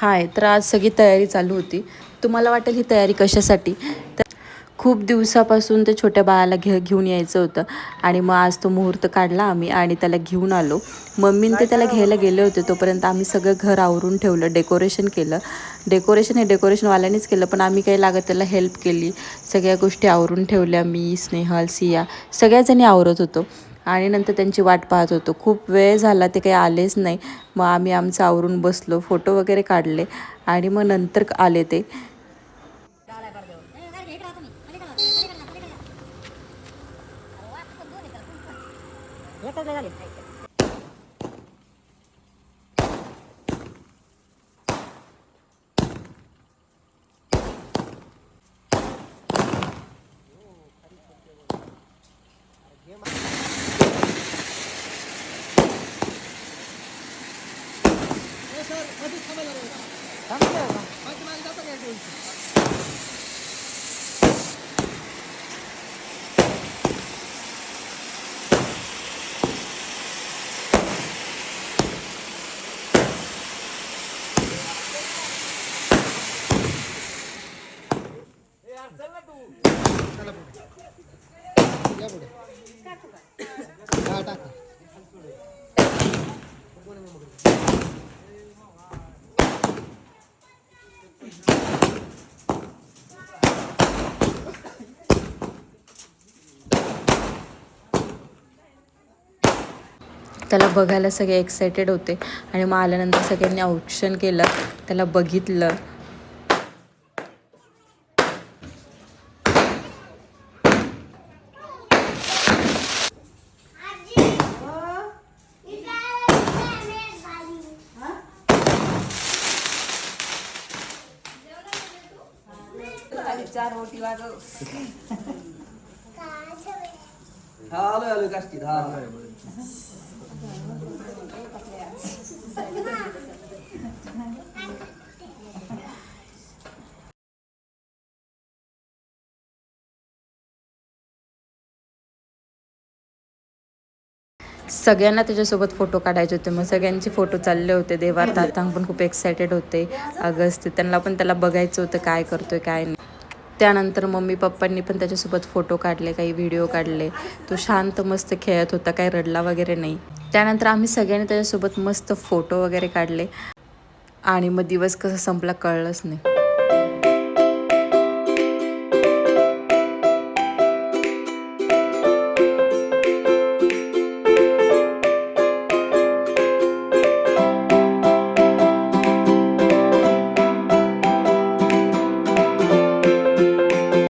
हाय तर आज सगळी तयारी चालू होती. तुम्हाला वाटेल ही तयारी कशासाठी? तर खूप दिवसापासून ते छोट्या बाळाला घे घेऊन यायचं होतं आणि मग आज तो मुहूर्त काढला आम्ही आणि त्याला घेऊन आलो. मम्मीन ते त्याला घ्यायला गेले होते तोपर्यंत आम्ही सगळं घर आवरून ठेवलं डेकोरेशन केलं. डेकोरेशन हे डेकोरेशनवाल्यानेच केलं पण आम्ही काही लागत त्याला हेल्प केली. सगळ्या गोष्टी आवरून ठेवल्या मी स्नेहल सिया सगळ्याजणी आवरत होतो. आणि नंतर त्यांची वाट पाहत होतो. खूप वेळ झाला ते काही आलेच नाही. मग आम्ही आमचं आवरून बसलो फोटो वगैरे काढले आणि मग नंतर आले ते. सर अधिक समय लगेगा समझे हम तुम्हारी दादा कैसे त्याला बघायला सगळे एक्सायटेड होते. आणि मग आल्यानंतर सगळ्यांनी औक्षण केलं. त्याला बघितलं. हा. आलोय आलोय काष्टीत हा. सगळ्यांना त्याच्यासोबत फोटो काढायचे होते. मग सगळ्यांचे फोटो चालले होते. देवार तातांग पण खूप एक्सायटेड होते. अगस्त त्यांना पण त्याला बघायचं होतं काय करतोय काय नाही. त्यानंतर मम्मी पप्पांनी पण त्याच्यासोबत फोटो काढले काही व्हिडिओ काढले. तो शांत मस्त खेळत होता काही रडला वगैरे नाही. त्यानंतर आम्ही सगळ्यांनी त्याच्यासोबत मस्त फोटो वगैरे काढले. आणि मग दिवस कसा संपला कळलंच नाही.